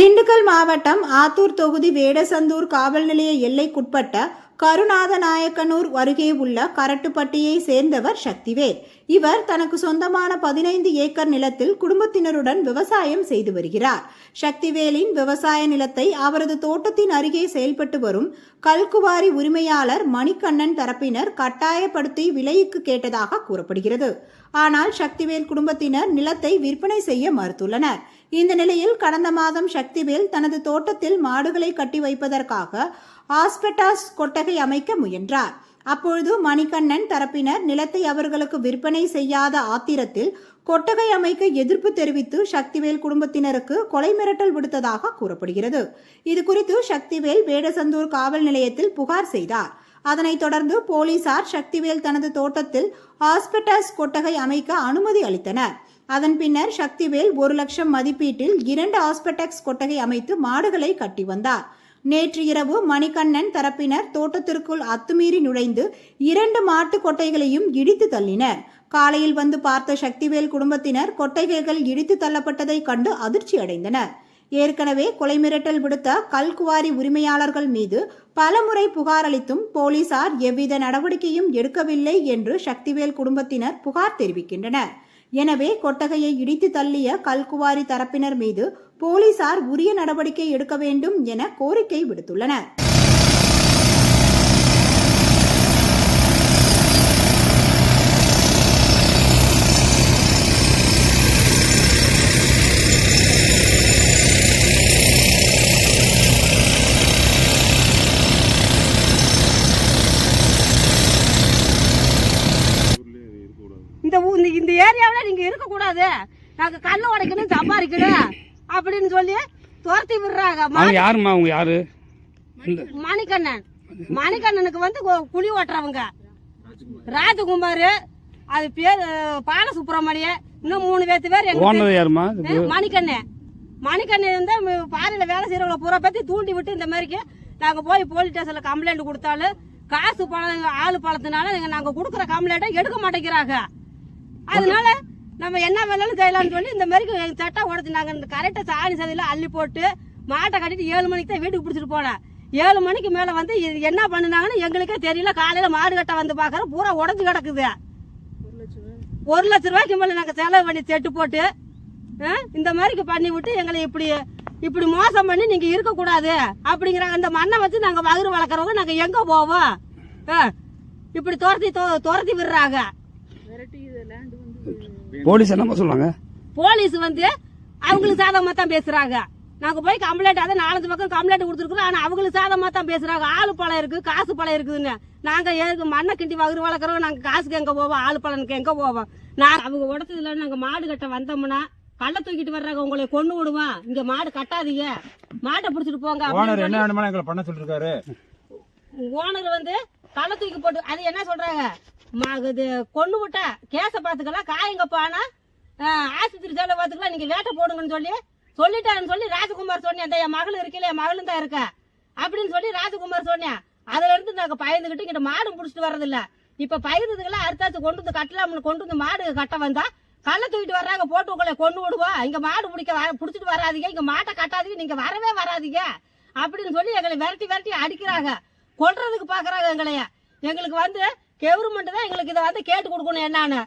திண்டுக்கல் மாவட்டம் ஆத்தூர் தொகுதி வேடசந்தூர் காவல் நிலைய எல்லைக்குட்பட்ட கருநாத நாயக்கனூர் அருகே உள்ள கரட்டுப்பட்டியை சேர்ந்தவர் சக்திவேல். இவர் தனக்கு சொந்தமான பதினைந்து ஏக்கர் நிலத்தில் குடும்பத்தினருடன் விவசாயம் செய்து வருகிறார். சக்திவேலின் விவசாய நிலத்தை அவரது தோட்டத்தின் அருகே செயல்பட்டு வரும் கல்குவாரி உரிமையாளர் மணிகண்ணன் தரப்பினர் கட்டாயப்படுத்தி விலைக்கு கேட்டதாக கூறப்படுகிறது. ஆனால் சக்திவேல் குடும்பத்தினர் நிலத்தை விற்பனை செய்ய மறுத்துள்ளனர். இந்த நிலையில் கடந்த மாதம் சக்திவேல் தனது தோட்டத்தில் மாடுகளை கட்டி வைப்பதற்காக ஆஸ்பெட்டாஸ் கொட்டகை அமைக்க முயன்றார். அப்பொழுது மணிகண்ணன் தரப்பினர் நிலத்தை அவர்களுக்கு விற்பனை செய்யாத ஆத்திரத்தில் கொட்டகை அமைக்க எதிர்ப்பு தெரிவித்து சக்திவேல் குடும்பத்தினருக்கு கொலை மிரட்டல் விடுத்ததாக கூறப்படுகிறது. இது குறித்து சக்திவேல் வேடசந்தூர் காவல் நிலையத்தில் புகார் செய்தார். அதனைத் தொடர்ந்து போலீசார் சக்திவேல் தனது தோட்டத்தில் ஆஸ்பெட்டாஸ் கொட்டகை அமைக்க அனுமதி அளித்தனர். அதன் பின்னர் சக்திவேல் ஒரு லட்சம் மதிப்பீட்டில் இரண்டு ஆஸ்பெட்டக்ஸ் கொட்டகை அமைத்து மாடுகளை கட்டி வந்தார். நேற்று இரவு மணிகண்ணன் தரப்பினர் தோட்டத்திற்குள் அத்துமீறி நுழைந்து இரண்டு மாட்டு கொட்டைகளையும் இடித்து தள்ளினர். காலையில் வந்து பார்த்த சக்திவேல் குடும்பத்தினர் கொட்டைகள் இடித்து தள்ளப்பட்டதை கண்டு அதிர்ச்சி அடைந்தனர். ஏற்கனவே கொலை மிரட்டல் விடுத்த கல்குவாரி உரிமையாளர்கள் மீது பலமுறை புகார் அளித்தும் போலீசார் எவ்வித நடவடிக்கையும் எடுக்கவில்லை என்று சக்திவேல் குடும்பத்தினர் புகார் தெரிவிக்கின்றனர். எனவே கொட்டகையை இடித்து தள்ளிய கல்குவாரி தரப்பினர் மீது போலீசார் உரிய நடவடிக்கை எடுக்க வேண்டும் என கோரிக்கை விடுத்துள்ளனர். இந்த இந்த- ஏரியாவில் நீங்க இருக்கக்கூடாது. நாங்க கண்ணு உடைக்கணும் சம்பாதிக்கணும் அப்படின்னு சொல்லி துரத்தி விடுறாங்க. ம- அவங்க யாரு? மணிகண்ணன். மணிகண்ணனுக்கு வந்து குழி ஓட்டுறவங்க. ராஜகுமார். அது பேர் பாலசுப்ரமணிய இன்னும் மூணு பேத்து பேர் எங்க மணிகண்ணன். மணிகண்ணன் வந்து பாறையில வேலை செய்யறவங்கள பூரா பத்தி தூண்டி விட்டு இந்த மாதிரிக்கு நாங்க போய் போலீஸ் ஸ்டேஷன்ல கம்ப்ளைண்ட் கொடுத்தாலும் காசு பழம் ஆளு பழத்தினால நீங்க நாங்க கொடுக்குற கம்ப்ளைண்ட்டை எடுக்க மாட்டேங்கிறாங்க. அதனால நம்ம என்ன வேணாலும் செய்யலாம்னு சொல்லி இந்த மாதிரி சட்டை உடச்சு நாங்க இந்த கரெக்டா சாணி சதையில அள்ளி போட்டு மாட்டை கட்டிட்டு ஏழு மணிக்கு தான் வீட்டுக்கு பிடிச்சிட்டு போனேன். ஏழு மணிக்கு மேல வந்து என்ன பண்ணுனாங்கன்னு எங்களுக்கே தெரியல. காலையில மாடு கட்ட வந்து பாக்குறோம் பூரா உடஞ்சு கிடக்குது. ஒரு லட்ச ரூபாய்க்கு மேல. நாங்க செலவு பண்ணி செட்டு போட்டு இந்த மாதிரி பண்ணி விட்டு எங்களை இப்படி இப்படி மோசம் பண்ணி நீங்க இருக்க கூடாது அப்படிங்கிறாங்க இந்த மண்ணை வச்சு நாங்க வகுறு வளர்க்குறவங்க நாங்க எங்க போவோம்? இப்படி துரத்தி துரத்தி விடுறாங்க. போலீஸ் என்னம்மா சொல்லுவாங்க போலீஸ் வந்து அவங்களுக்கு சாதகமா தான் பேசுறாங்க. நாங்க போய் கம்ப்ளைண்ட் அதான் நாலஞ்சு பக்கம் கம்ப்ளைண்ட் கொடுத்துருக்கோம் ஆனா அவங்களுக்கு சாதகமா தான் பேசுறாங்க. ஆளு பழம் இருக்கு காசு பழம் இருக்குதுன்னு. நாங்க எதுக்கு மண்ணை கிண்டி வகுறு வளர்க்குறோம். நாங்க காசுக்கு எங்க போவோம்? ஆளு பழனுக்கு எங்க போவோம்? நான் அவங்க உடச்சதுல நாங்க மாடு கட்ட வந்தோம்னா கள்ள தூக்கிட்டு வர்றாங்க உங்களை கொண்டு விடுவோம் இங்க மாடு கட்டாதீங்க. மாட்டை பிடிச்சிட்டு போங்க ஓனர் என்ன எங்களை பண்ண சொல்லிருக்காரு. ஓனர் வந்து கள்ள தூக்கி போட்டு அது என்ன சொல்றாங்க? இது கொண்டு விட்டா கேச பாத்துக்கலாம் போனா ஆஸ்பத்திரி செலவு பார்த்துக்கலாம் நீங்க வேட்டை போடுங்கன்னு சொல்லி சொல்லிட்டாருன்னு சொல்லி ராஜகுமார் சொன்னேன் அந்த என் மகள் இருக்கல என் மகளும் தான் இருக்க? அப்படின்னு சொல்லி ராஜகுமார் சொன்னேன். அதுல இருந்து நாங்க பயந்துகிட்டு இங்கிட்ட மாடு புடிச்சிட்டு வர்றதில்ல. இப்ப பயிர்றதுக்கெல்லாம் அறுத்தாச்சு கொண்டு வந்து கட்டலாம்னு கொண்டு வந்து மாடு கட்ட வந்தா கள்ள தூக்கிட்டு வர்றாங்க போட்டு உங்களை கொண்டு விடுவோம் இங்க மாடு பிடிக்க வர- புடிச்சிட்டு வராதீங்க இங்க மாட்டை கட்டாதீங்க நீங்க வரவே வராதீங்க அப்படின்னு சொல்லி எங்களை விரட்டி விரட்டி அடிக்கிறாங்க. கொல்றதுக்கு பாக்குறாங்க எங்களைய. எங்களுக்கு வந்து கவர்மெண்ட் தான் எங்களுக்கு இதை வந்து கேட்டு கொடுக்கணும் என்னன்னு.